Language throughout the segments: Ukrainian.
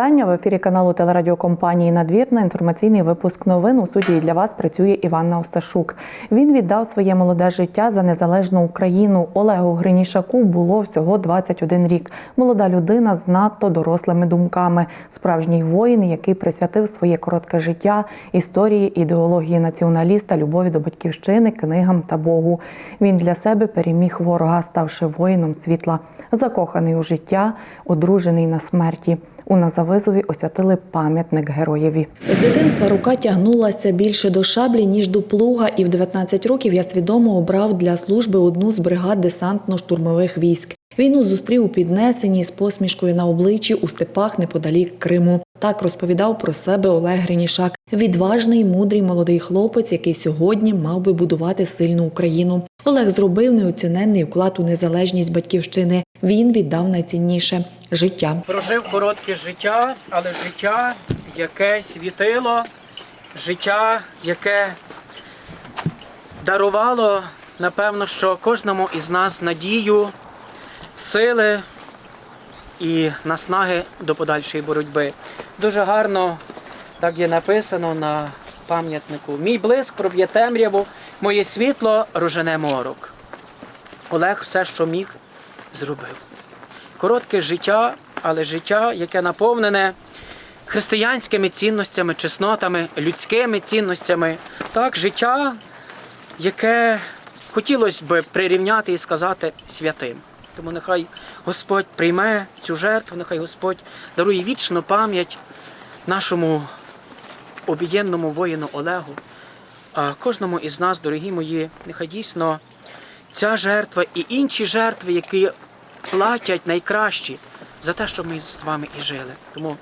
Вітання в ефірі каналу телерадіокомпанії Надвірна. Інформаційний випуск новин у суді для вас працює Іванна Осташук. Він віддав своє молоде життя за незалежну Україну. Олегу Гринішаку було всього 21 рік. Молода людина з надто дорослими думками. Справжній воїн, який присвятив своє коротке життя історії, ідеології націоналіста, любові до батьківщини, книгам та Богу. Він для себе переміг ворога, ставши воїном світла, закоханий у життя, одружений на смерті. У Назавизові освятили пам'ятник героєві. З дитинства рука тягнулася більше до шаблі, ніж до плуга, і в 19 років я свідомо обрав для служби одну з бригад десантно-штурмових військ. Війну зустрів у піднесенні з посмішкою на обличчі у степах неподалік Криму. Так розповідав про себе Олег Гринішак, відважний, мудрий молодий хлопець, який сьогодні мав би будувати сильну Україну. Олег зробив неоціненний вклад у незалежність батьківщини. Він віддав найцінніше життя. Прожив коротке життя, але життя, яке світило, життя, яке дарувало, напевно, що кожному із нас надію, сили і наснаги до подальшої боротьби. Дуже гарно так є написано на пам'ятнику. Мій блиск проб'є темряву, моє світло рожене морок. Олег все, що міг, зробив коротке життя, але життя, яке наповнене християнськими цінностями, чеснотами, людськими цінностями. Так, життя, яке хотілося б прирівняти і сказати святим. Тому нехай Господь прийме цю жертву, нехай Господь дарує вічну пам'ять нашому обієнному воїну Олегу. А кожному із нас, дорогі мої, нехай дійсно ця жертва і інші жертви, які платять найкращі за те, що ми з вами і жили. Тому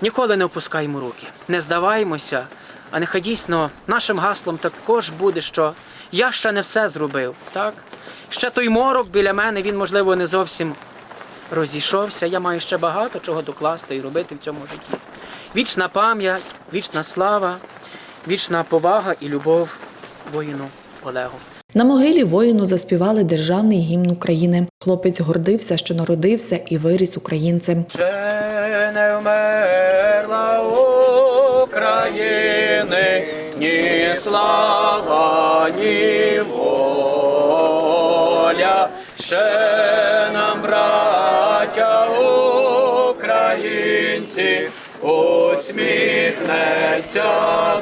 ніколи не опускаємо руки, не здаваємося, а нехай дійсно нашим гаслом також буде, що я ще не все зробив. Так? Ще той морок біля мене, він, можливо, не зовсім розійшовся. Я маю ще багато чого докласти і робити в цьому житті. Вічна пам'ять, вічна слава, вічна повага і любов воїну Олегу. На могилі воїну заспівали державний гімн України. Хлопець гордився, що народився і виріс українцем. Ще не вмерла України, слава, ні воля, ще нам, браття українці, усміхнеться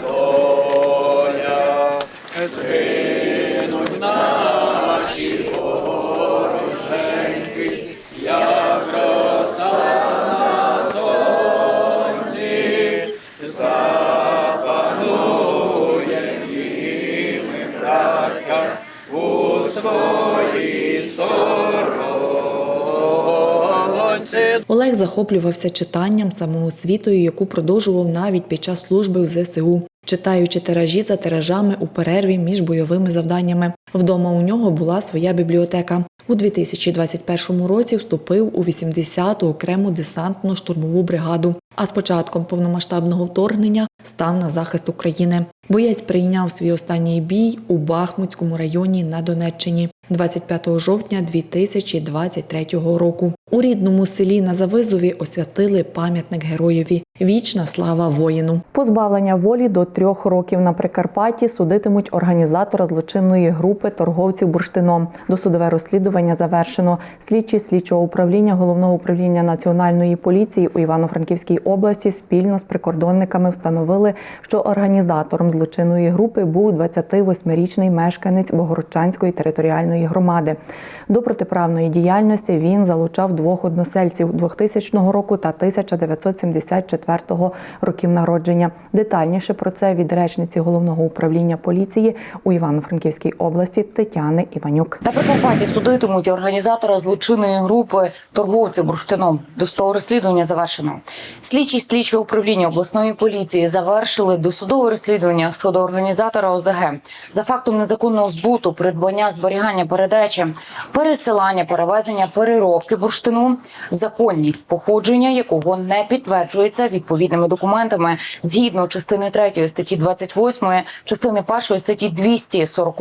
доля. Олег захоплювався читанням, самоосвітою, яку продовжував навіть під час служби в ЗСУ, читаючи тиражі за тиражами у перерві між бойовими завданнями. Вдома у нього була своя бібліотека. У 2021 році вступив у 80-ту окрему десантно-штурмову бригаду. А з початком повномасштабного вторгнення став на захист України. Боєць прийняв свій останній бій у Бахмутському районі на Донеччині 25 жовтня 2023 року. У рідному селі на Завизові освятили пам'ятник героєві. Вічна слава воїну. Позбавлення волі до трьох років на Прикарпатті судитимуть організатора злочинної групи торговців бурштином. Досудове розслідування завершено. Слідчі слідчого управління головного управління національної поліції у Івано-Франківській області спільно з прикордонниками встановили, що організатором злочинної групи був 28-річний мешканець Богородчанської територіальної громади. До протиправної діяльності він залучав двох односельців 2000 року та 1974 років народження. Детальніше про це від речниці головного управління поліції у Івано-Франківській області Тетяни Іванюк. На Прикарпатті судитимуть організатора злочинної групи торговців бурштином. Досудове розслідування завершено. Слідчі слідчого управління обласної поліції завершили досудове розслідування щодо організатора ОЗГ за фактом незаконного збуту, придбання, зберігання постачання передачі, пересилання, перевезення, переробки бурштину, законність походження якого не підтверджується відповідними документами згідно частини 3 статті 28, частини 1 статті 240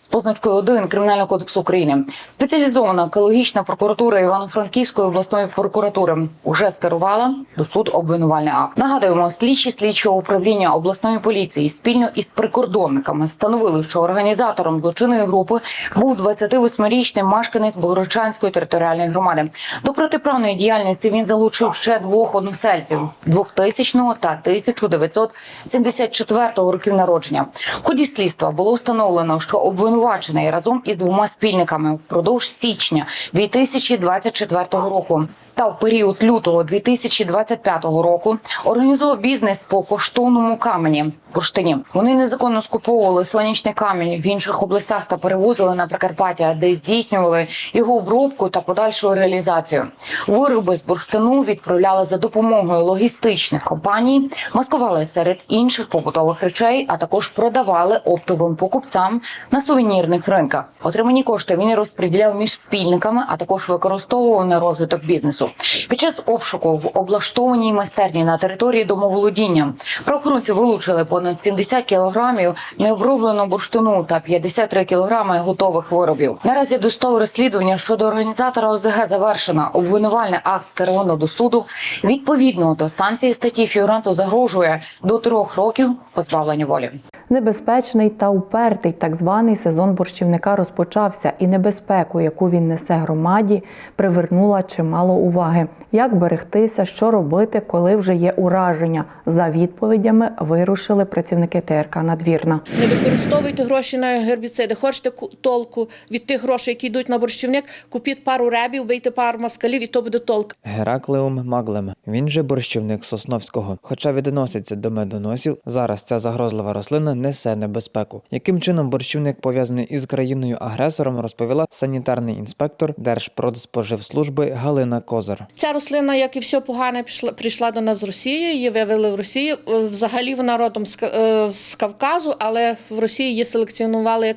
з позначкою 1 Кримінального кодексу України. Спеціалізована екологічна прокуратура Івано-Франківської обласної прокуратури уже скерувала до суд обвинувальний акт. Нагадуємо, слідчі слідчого управління обласної поліції спільно із прикордонниками встановили, що організатором злочинної групи був 28-річний мешканець Богородчанської територіальної громади. До протиправної діяльності він залучив ще двох односельців 2000 та 1974 років народження. В ході слідства було встановлено, що обвинувачений разом із двома спільниками впродовж січня 2024 року. Та в період лютого 2025 року організував бізнес по коштовному камені бурштині. Вони незаконно скуповували сонячний камінь в інших областях та перевозили на Прикарпаття, де здійснювали його обробку та подальшу реалізацію. Вироби з бурштину відправляли за допомогою логістичних компаній, маскували серед інших побутових речей, а також продавали оптовим покупцям на сувенірних ринках. Отримані кошти він розподіляв між спільниками, а також використовував на розвиток бізнесу. Під час обшуку в облаштованій майстерні на території домоволодіння правоохоронці вилучили понад 70 кілограмів необробленого бурштину та 53 кілограми готових виробів. Наразі досудове розслідування щодо організатора ОЗГ завершено. Обвинувальний акт скеровано до суду. Відповідно до станції статті фігуранту загрожує до трьох років позбавлення волі. Небезпечний та упертий так званий сезон борщівника розпочався, і небезпеку, яку він несе громаді, привернула чимало уваги. Як берегтися, що робити, коли вже є ураження? За відповідями вирушили працівники ТРК Надвірна. Не використовуйте гроші на гербіциди. Хочете ку- толку від тих грошей, які йдуть на борщівник, купіть пару ребів, бийте пару москалів, і то буде толк. Гераклеум маглем. Він же борщівник Сосновського. Хоча відноситься до медоносів, зараз ця загрозлива рослина несе небезпеку. Яким чином борщівник пов'язаний із країною-агресором, розповіла санітарний інспектор Держпродспоживслужби Галина Козар. Ця рослина, як і все погане, пішла прийшла до нас з Росії. Її вивели в Росії. Е, Взагалі вона родом з, е, Кавказу, але в Росії її селекціонували як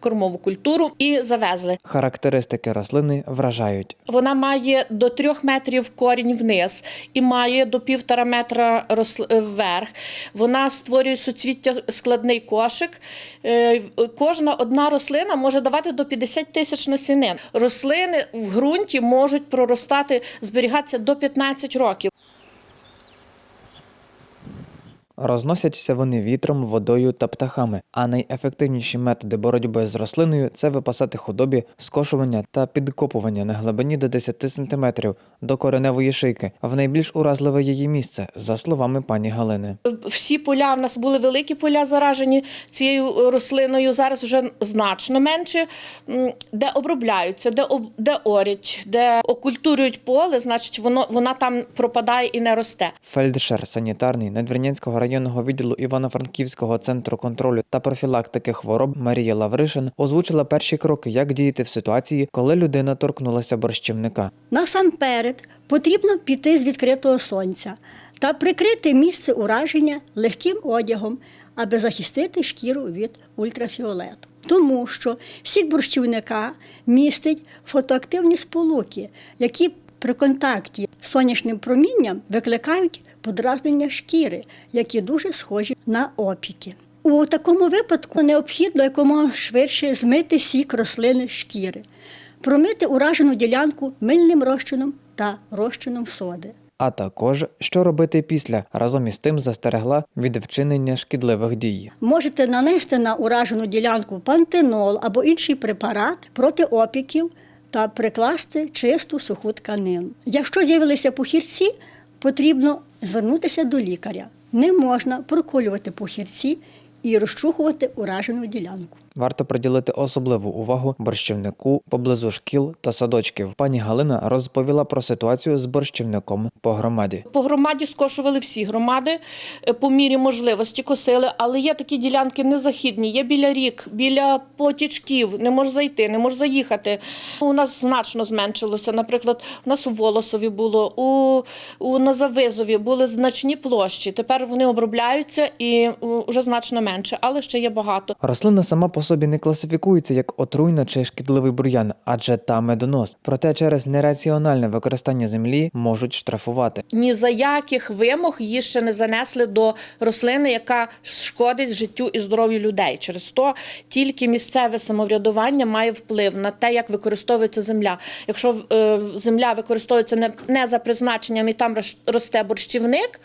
кормову культуру і завезли. Характеристики рослини вражають. Вона має до трьох метрів корінь вниз і має до півтора метра е, вверх. Вона створює суцвіття складний кошик. Е, Кожна одна рослина може давати до 50 тисяч насінин. Рослини в ґрунті можуть проростати, зберігатися до 15 років. Розносяться вони вітром, водою та птахами. А найефективніші методи боротьби з рослиною це випасати худобі, скошування та підкопування на глибині до 10 см до кореневої шийки, в найбільш уразливе її місце, за словами пані Галини. Всі поля в нас були великі поля заражені цією е, рослиною. Зараз вже значно менше. Де обробляються, де об- де орять, де окультурюють поле, значить воно вона там пропадає і не росте. Фельдшер санітарний Надвірнянського районного відділу Івано-Франківського центру контролю та профілактики хвороб Марія Лавришин озвучила перші кроки, як діяти в ситуації, коли людина торкнулася борщівника. Насамперед потрібно піти з відкритого сонця та прикрити місце ураження легким одягом, аби захистити шкіру від ультрафіолету. Тому що сік борщівника містить фотоактивні сполуки, які при контакті з сонячним промінням викликають подразнення шкіри, які дуже схожі на опіки. У такому випадку необхідно якомога швидше змити сік рослини шкіри, промити уражену ділянку мильним розчином та розчином соди. А також що робити після разом із тим застерегла від вчинення шкідливих дій. Можете нанести на уражену ділянку пантенол або інший препарат проти опіків та прикласти чисту суху тканину. Якщо з'явилися пухірці, потрібно звернутися до лікаря. Не можна проколювати пухірці і розчухувати уражену ділянку. Варто приділити особливу увагу борщівнику поблизу шкіл та садочків. Пані Галина розповіла про ситуацію з борщівником по громаді. По громаді скошували всі громади е, по мірі можливості косили, але є такі ділянки незахідні. Є біля рік, біля потічків, не може зайти, не може заїхати. У нас значно зменшилося. Наприклад, у нас у Волосові було, у, у Назавизові були значні площі. Тепер вони обробляються і вже значно менше, але ще є багато. Рослина сама по собі не класифікується як отруйна чи шкідливий бур'ян, адже там медонос. Проте через нераціональне використання землі можуть штрафувати. Ні за яких вимог її ще не занесли до рослини, яка шкодить життю і здоров'ю людей. Через то тільки місцеве самоврядування має вплив на те, як використовується земля. Якщо е, земля використовується не, за призначенням і там рос- росте борщівник,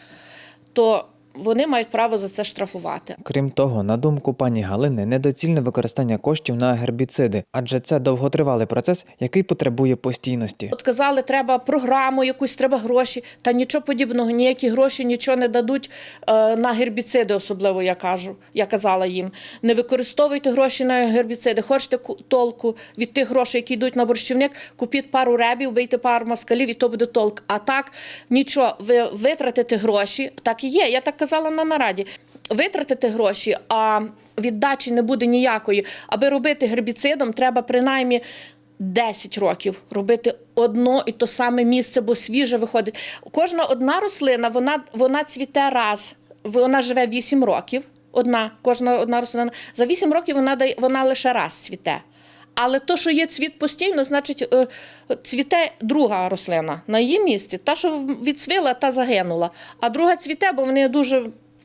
то вони мають право за це штрафувати. Крім того, на думку пані Галини, недоцільне використання коштів на гербіциди, адже це довготривалий процес, який потребує постійності. От казали, треба програму якусь, треба гроші. Та нічого подібного, ніякі гроші нічого не дадуть е, на гербіциди, особливо я кажу. Я казала їм. Не використовуйте гроші на гербіциди. Хочете ку- толку від тих грошей, які йдуть на борщівник, купіть пару ребів, бийте пару москалів, і то буде толк. А так нічого, ви витратите гроші. Так і є. Я так казала на нараді. Витратите гроші, а віддачі не буде ніякої. Аби робити гербіцидом, треба принаймні 10 років робити одно і то саме місце, бо свіже виходить. Кожна одна рослина, вона, вона цвіте раз, вона живе 8 років. Одна, кожна одна рослина. За 8 років вона, дає, вона лише раз цвіте. Але то, що є цвіт постійно, значить е, цвіте друга рослина на її місці. Та, що відцвіла, та загинула. А друга цвіте, бо вони дуже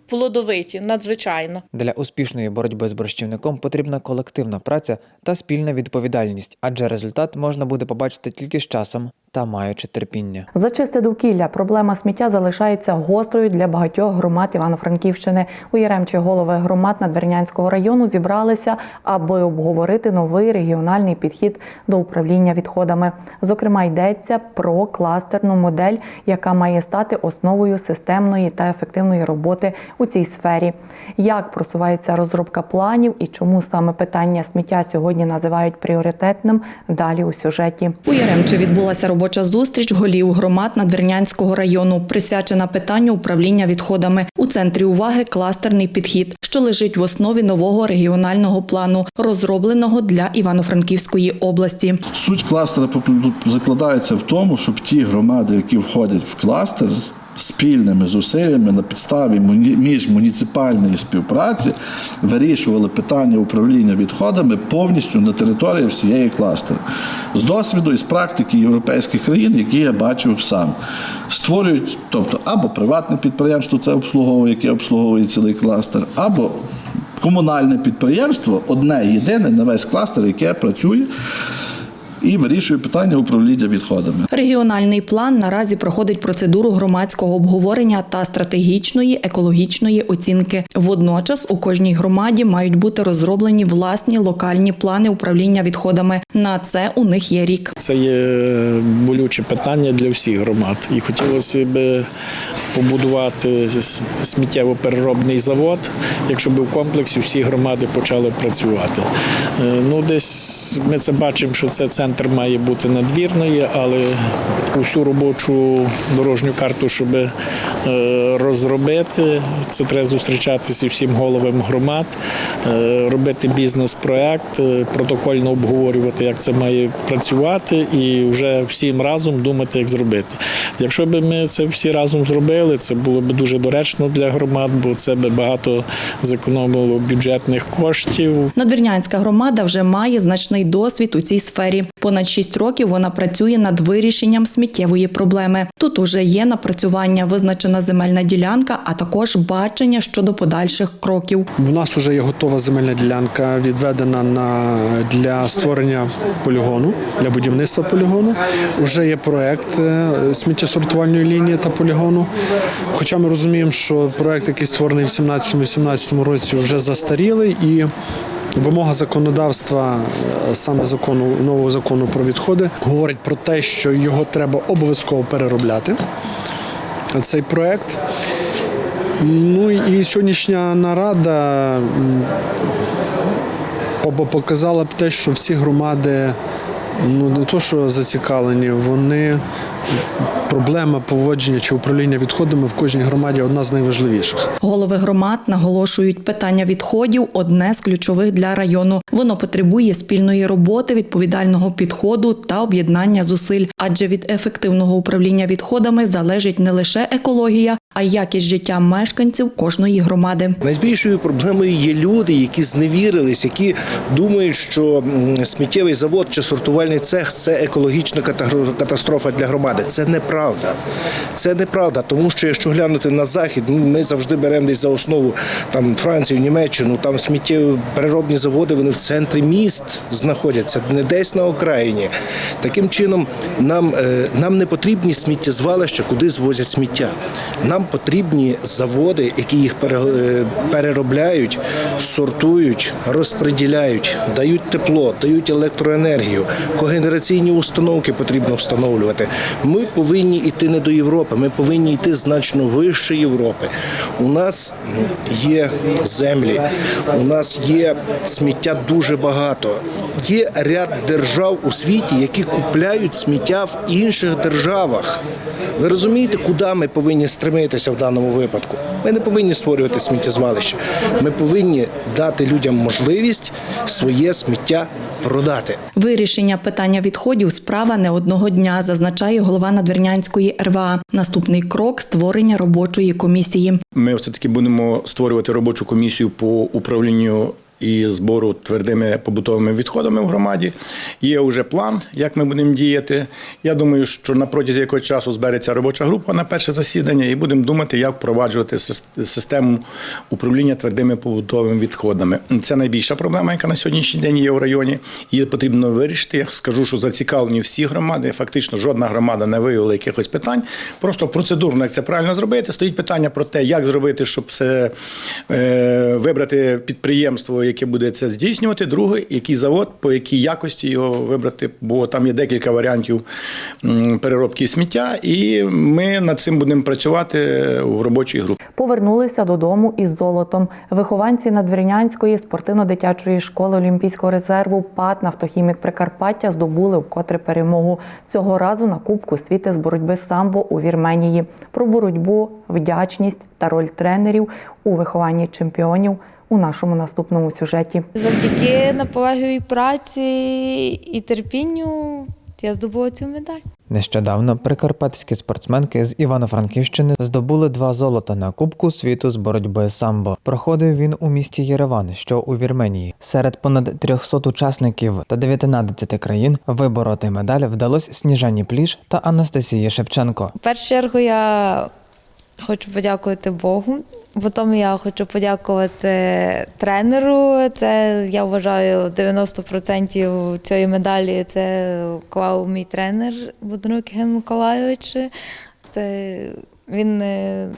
плодовиті, надзвичайно. Для успішної боротьби з борщівником потрібна колективна праця та спільна відповідальність, адже результат можна буде побачити тільки з часом та маючи терпіння. За чисте довкілля проблема сміття залишається гострою для багатьох громад Івано-Франківщини. У Яремчі голови громад Надвірнянського району зібралися, аби обговорити новий регіональний підхід до управління відходами. Зокрема, йдеться про кластерну модель, яка має стати основою системної та ефективної роботи у цій сфері. Як просувається розробка планів і чому саме питання сміття сьогодні називають пріоритетним? Далі у сюжеті у Яремчі відбулася робоча зустріч голів громад Надвірнянського району, присвячена питанню управління відходами. У центрі уваги кластерний підхід, що лежить в основі нового регіонального плану, розробленого для Івано-Франківської області. Суть кластера поп- закладається в тому, щоб ті громади, які входять в кластер, спільними зусиллями на підставі муні- міжмуніципальної співпраці вирішували питання управління відходами повністю на території всієї кластеру. З досвіду і з практики європейських країн, які я бачив сам, створюють, тобто або приватне підприємство це обслуговує, яке обслуговує цілий кластер, або комунальне підприємство одне єдине на весь кластер, яке працює і вирішує питання управління відходами. Регіональний план наразі проходить процедуру громадського обговорення та стратегічної екологічної оцінки. Водночас у кожній громаді мають бути розроблені власні локальні плани управління відходами. На це у них є рік. Це є болюче питання для всіх громад. І хотілося б побудувати сміттєво-переробний завод, якщо б в комплексі всі громади почали працювати. Е, Ну, десь ми це бачимо, що це центр має бути надвірної, але усю робочу дорожню карту, щоб е, розробити, це треба зустрічатися всім головам громад, е, робити бізнес-проект, е, протокольно обговорювати, як це має працювати, і вже всім разом думати, як зробити. Якщо б ми це всі разом зробили, це було б дуже доречно для громад, бо це б багато зекономило бюджетних коштів. Надвірнянська громада вже має значний досвід у цій сфері. Понад 6 років вона працює над вирішенням сміттєвої проблеми. Тут уже є напрацювання, визначена земельна ділянка, а також бачення щодо подальших кроків. У нас вже є готова земельна ділянка, відведена на для створення полігону для будівництва полігону. Уже є проект е, сміттєсортувальної лінії та полігону. Хоча ми розуміємо, що проект, який створений в 17-18 році, вже застарілий і. Вимога законодавства, е, саме закону нового закону про відходи, говорить про те, що його треба обов'язково переробляти. Цей проект. Ну і сьогоднішня нарада показала б те, що всі громади ну не то, що зацікавлені, вони проблема поводження чи управління відходами в кожній громаді одна з найважливіших. Голови громад наголошують, питання відходів одне з ключових для району. Воно потребує спільної роботи, відповідального підходу та об'єднання зусиль, адже від ефективного управління відходами залежить не лише екологія, а й якість життя мешканців кожної громади. Найбільшою проблемою є люди, які зневірились, які думають, що сміттєвий завод чи сортувальний цех це екологічна катастрофа для громади. Це неправда. Це неправда, тому що якщо глянути на захід, ну, ми завжди беремо десь за основу там Францію, Німеччину, там сміттєві переробні заводи, вони в центрі міст знаходяться, не десь на окраїні. Таким чином, нам, е, нам не потрібні сміттєзвалища, куди звозять сміття. Нам потрібні заводи, які їх е, переробляють, сортують, розподіляють, дають тепло, дають електроенергію. Когенераційні установки потрібно встановлювати. Ми повинні йти не до Європи, ми повинні йти значно вище Європи. У нас є землі, у нас є сміття дуже багато. Є ряд держав у світі, які купляють сміття в інших державах. Ви розумієте, куди ми повинні стремитися в даному випадку? Ми не повинні створювати сміттєзвалище. Ми повинні дати людям можливість своє сміття продати. Вирішення питання відходів справа не одного дня, зазначає голова Надвірнянської РВА. Наступний крок створення робочої комісії. Ми все таки будемо створювати робочу комісію по управлінню і збору твердими побутовими відходами в громаді. Є вже план, як ми будемо діяти. Я думаю, що на протязі якогось часу збереться робоча група на перше засідання, і будемо думати, як впроваджувати систему управління твердими побутовими відходами. Це найбільша проблема, яка на сьогоднішній день є в районі. Її потрібно вирішити. Я скажу, що зацікавлені всі громади. Фактично, жодна громада не виявила якихось питань. Просто процедурно, як це правильно зробити. Стоїть питання про те, як зробити, щоб це е, вибрати підприємство, яке буде це здійснювати. Друге, який завод, по якій якості його вибрати, бо там є декілька варіантів переробки сміття, і ми над цим будемо працювати в робочій групі. Повернулися додому із золотом. Вихованці Надвірнянської спортивно-дитячої школи Олімпійського резерву ПАТ «Нафтохімік Прикарпаття здобули вкотре перемогу. Цього разу на Кубку світи з боротьби самбо у Вірменії. Про боротьбу, вдячність та роль тренерів у вихованні чемпіонів у нашому наступному сюжеті. Завдяки наполегливій праці і терпінню я здобула цю медаль. Нещодавно прикарпатські спортсменки з Івано-Франківщини здобули два золота на Кубку світу з боротьби самбо. Проходив він у місті Єреван, що у Вірменії. Серед понад 300 учасників та 19 країн вибороти медаль вдалося Сніжані Пліш та Анастасії Шевченко. В першу чергу я хочу подякувати Богу. Потім я хочу подякувати тренеру. Це я вважаю 90% цієї медалі. Це вклав мій тренер Бодрук Ген Миколайович. Це він е,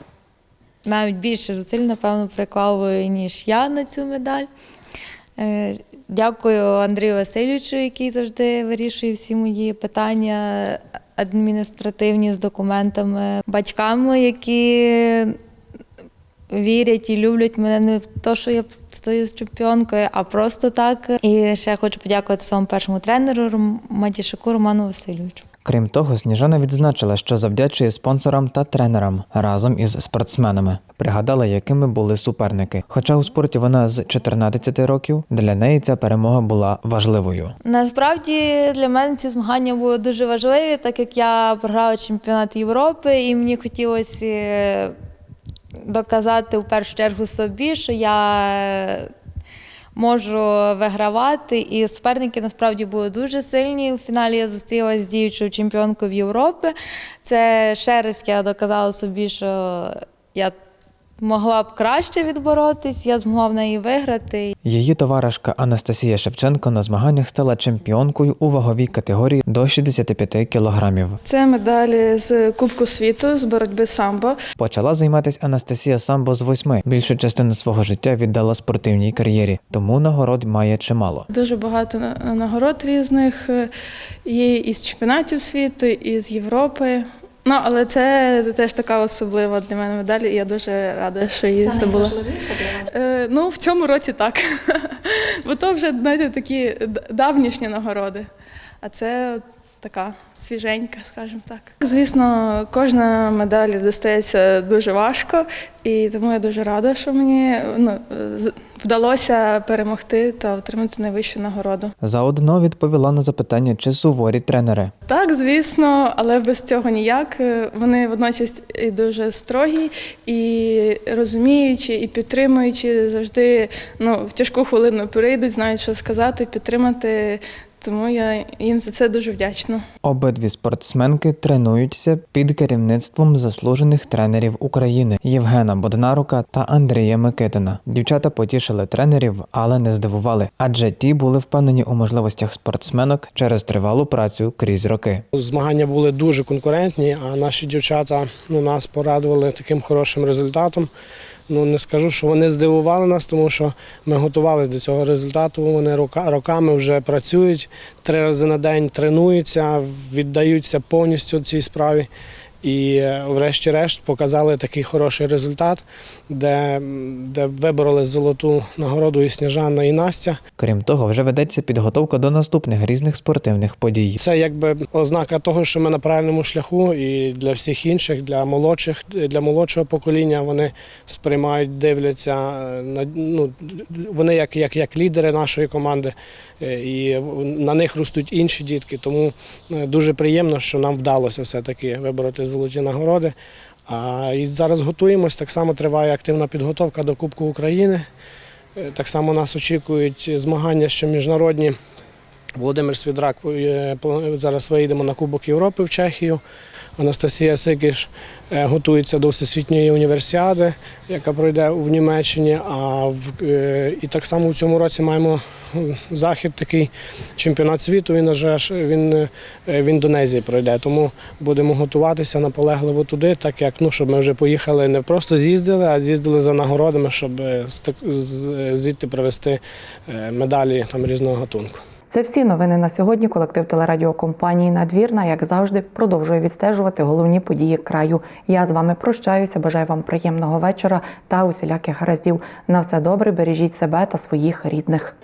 навіть більше зусиль, напевно, приклав, ніж я на цю медаль. Дякую Андрію Васильовичу, який завжди вирішує всі мої питання адміністративні з документами, батькам, які вірять і люблять мене не то, що я стою з чемпіонкою, а просто так. І ще хочу подякувати своєму першому тренеру Матішаку Роману Васильовичу. Крім того, Сніжана відзначила, що завдячує спонсорам та тренерам разом із спортсменами. Пригадала, якими були суперники. Хоча у спорті вона з 14 років, для неї ця перемога була важливою. Насправді для мене ці змагання були дуже важливі, так як я програла чемпіонат Європи, і мені хотілося е, доказати в першу чергу собі, що я можу вигравати. І суперники насправді були дуже сильні. У фіналі я зустрілася з діючою чемпіонкою Європи. Це ще раз я доказала собі, що я могла б краще відборотись, я змогла в неї виграти. Її товаришка Анастасія Шевченко на змаганнях стала чемпіонкою у ваговій категорії до 65 кілограмів. Це медалі з Кубку світу з боротьби самбо. Почала займатися Анастасія самбо з восьми. Більшу частину свого життя віддала спортивній кар'єрі, тому нагород має чимало. Дуже багато на- нагород різних е, є із чемпіонатів світу, і з Європи. Ну, але це теж така особлива для мене медаль, і я дуже рада, що її здобула. Це найважливіше для вас? Е, ну, в цьому році так. Бо то вже, знаєте, такі давнішні нагороди. А це така свіженька, скажімо так. Звісно, кожна медаль достається дуже важко, і тому я дуже рада, що мені ну, з- вдалося перемогти та отримати найвищу нагороду. Заодно відповіла на запитання, чи суворі тренери. Так, звісно, але без цього ніяк. Вони водночас і дуже строгі, і розуміючі, і підтримуючі завжди ну, в тяжку хвилину прийдуть, знають, що сказати, підтримати. Тому я їм за це дуже вдячна. Обидві спортсменки тренуються під керівництвом заслужених тренерів України Євгена Боднарука та Андрія Микитина. Дівчата потішили тренерів, але не здивували, адже ті були впевнені у можливостях спортсменок через тривалу працю крізь роки. Змагання були дуже конкурентні, а наші дівчата ну, нас порадували таким хорошим результатом. Ну не скажу, що вони здивували нас, тому що ми готувалися до цього результату. Вони рока- роками вже працюють, три рази на день тренуються, віддаються повністю цій справі. І е, врешті-решт показали такий хороший результат, де, де вибороли золоту нагороду і Сніжана, і Настя. Крім того, вже ведеться підготовка до наступних різних спортивних подій. Це якби ознака того, що ми на правильному шляху, і для всіх інших, для молодших, для молодшого покоління вони сприймають, дивляться е, на ну, вони як, як, як лідери нашої команди, е, і на них ростуть інші дітки. Тому дуже приємно, що нам вдалося все-таки вибороти золоті нагороди. А і зараз готуємось. Так само триває активна підготовка до Кубку України. Е, Так само нас очікують змагання, що міжнародні. Володимир Свідрак е, зараз виїдемо на Кубок Європи в Чехію. Анастасія Сикіш е, готується до всесвітньої універсіади, яка пройде в Німеччині. А в, е, і так само в цьому році маємо захід такий чемпіонат світу. Він він в Індонезії пройде. Тому будемо готуватися наполегливо туди, так як ну, щоб ми вже поїхали не просто з'їздили, а з'їздили за нагородами, щоб звідти привезти медалі там різного гатунку. Це всі новини на сьогодні. Колектив телерадіокомпанії Надвірна, як завжди, продовжує відстежувати головні події краю. Я з вами прощаюся. Бажаю вам приємного вечора та усіляких гараздів. На все добре, бережіть себе та своїх рідних.